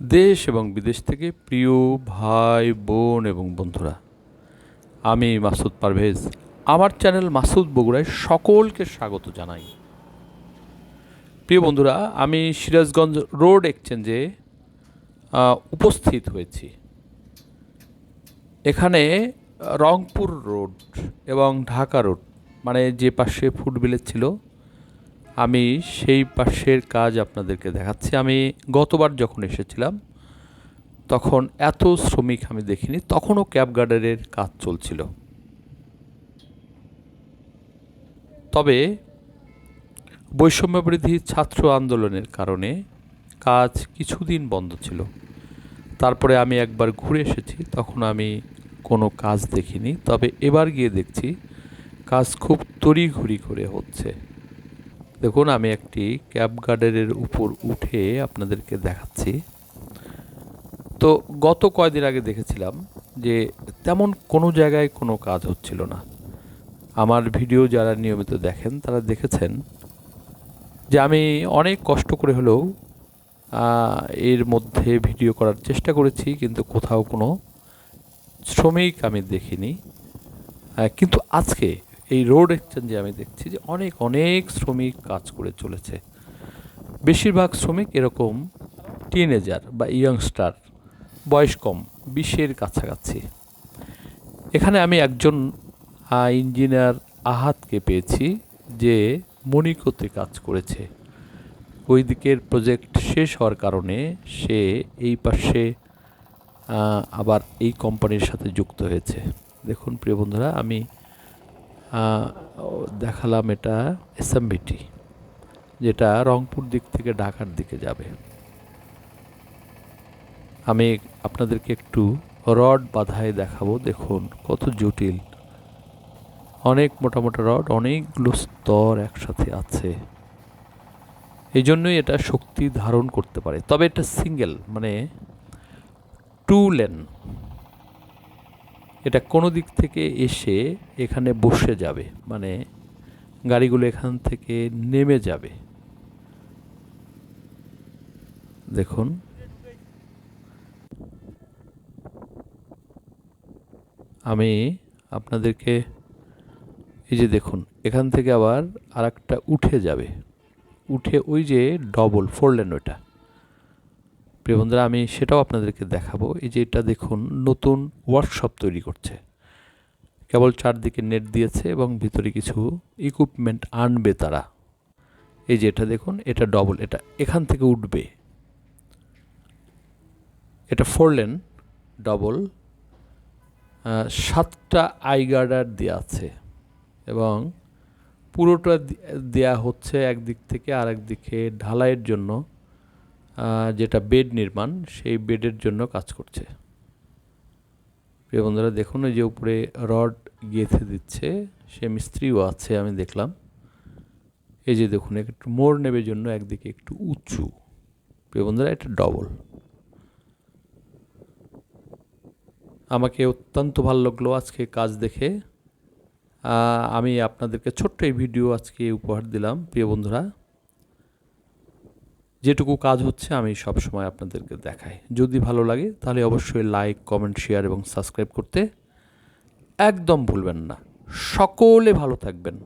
দেশ এবং বিদেশ থেকে প্রিয় ভাই, বোন এবং বন্ধুরা, আমি মাসুদ পারভেজ। আমার চ্যানেল মাসুদ বগুড়ায় সকলকে স্বাগত জানাই। প্রিয় বন্ধুরা, আমি সিরাজগঞ্জ রোড এক্সচেঞ্জে উপস্থিত হয়েছি। এখানে রংপুর রোড এবং ঢাকা রোড মানে যে পাশে ভিলেজ ছিল আমি সেই পাশের কাজ আপনাদেরকে দেখাচ্ছি। আমি গতবার যখন এসেছিলাম, তখন এত শ্রমিক আমি দেখিনি, তখনও ক্যাব গার্ডারের কাজ চলছিল। তবে বৈষম্যবৃদ্ধি ছাত্র আন্দোলনের কারণে কাজ কিছুদিন বন্ধ ছিল। তারপরে আমি একবার ঘুরে এসেছি, তখন আমি কোনো কাজ দেখিনি। তবে এবার গিয়ে দেখছি, কাজ খুব তড়িঘড়ি করে হচ্ছে। দেখুন, আমি একটি ক্যাব গার্ডারের উপর উঠে আপনাদেরকে দেখাচ্ছি। তো গত কয়দিন আগে দেখেছিলাম যে তেমন কোনো জায়গায় কোনো কাজ হচ্ছিল না। আমার ভিডিও যারা নিয়মিত দেখেন, তারা দেখেছেন যে আমি অনেক কষ্ট করে হলেও এর মধ্যে ভিডিও করার চেষ্টা করেছি, কিন্তু কোথাও কোনো শ্রমিক আমি দেখিনি। কিন্তু আজকে এই রোড এক্সচেঞ্জে আমি দেখছি যে অনেক অনেক শ্রমিক কাজ করে চলেছে। বেশিরভাগ শ্রমিক এরকম টিনেজার বা ইয়ংস্টার বয়স কম, বিশের কাছাকাছি। এখানে আমি একজন ইঞ্জিনিয়ার আহাতকে পেয়েছি যে মনিকোতে কাজ করেছে। ওই দিকের প্রজেক্ট শেষ হওয়ার কারণে সে এই পাশে আবার এই কোম্পানির সাথে যুক্ত হয়েছে। দেখুন প্রিয় বন্ধুরা, আমি দেখালাম এটা এসএমবিটি যেটা রংপুর দিক থেকে ঢাকার দিকে যাবে। আমি আপনাদেরকে একটু রড বাধায় দেখাবো, দেখুন কত জটিল। অনেক মোটা মোটা রড, অনেকগুলো স্তর একসাথে আছে। এই জন্যই এটা শক্তি ধারণ করতে পারে। তবে এটা সিঙ্গেল মানে টু লেন। এটা কোনো দিক থেকে এসে এখানে বসে যাবে মানে গাড়িগুলো এখান থেকে নেমে যাবে। দেখুন। আমি আপনাদেরকে এই যে দেখুন, এখান থেকে আবার আর উঠে যাবে। উঠে ওই যে ডবল ফোর লেন ওইটা। প্রিয় বন্ধুরা, আমি সেটাও আপনাদেরকে দেখাবো। এই যে এটা দেখুন, নতুন ওয়ার্কশপ তৈরি করছে। কেবল চারদিকে নেট দিয়েছে এবং ভিতরে কিছু ইকুইপমেন্ট আনবে তারা। এই যে এটা দেখুন, এটা ডবল এটা এখান থেকে উঠবে। এটা ফোর লেন ডবল সাতটা আই গার্ডার দেওয়া আছে এবং পুরোটা দেয়া হচ্ছে একদিক থেকে আরেক দিকে ঢালাইয়ের জন্য। যেটা বেড নির্মাণ, সেই বেডের জন্য কাজ করছে। প্রিয় বন্ধুরা, দেখুন যে উপরে রড গেঁথে দিচ্ছে, সে মিস্ত্রিও আছে, আমি দেখলাম। এই যে দেখুন, একটু মোড় নেবে জন্য একদিকে একটু উঁচু। প্রিয় বন্ধুরা, এটা ডবল আমাকে অত্যন্ত ভালো লাগল আজকে কাজ দেখে। আমি আপনাদেরকে ছোট্ট এই ভিডিও আজকে উপহার দিলাম, প্রিয় বন্ধুরা। যেটুকু কাজ হচ্ছে আমি সব সময় আপনাদেরকে দেখাই। যদি ভালো লাগে তাহলে অবশ্যই লাইক কমেন্ট শেয়ার এবং সাবস্ক্রাইব করতে একদম ভুলবেন না। সকলে ভালো থাকবেন।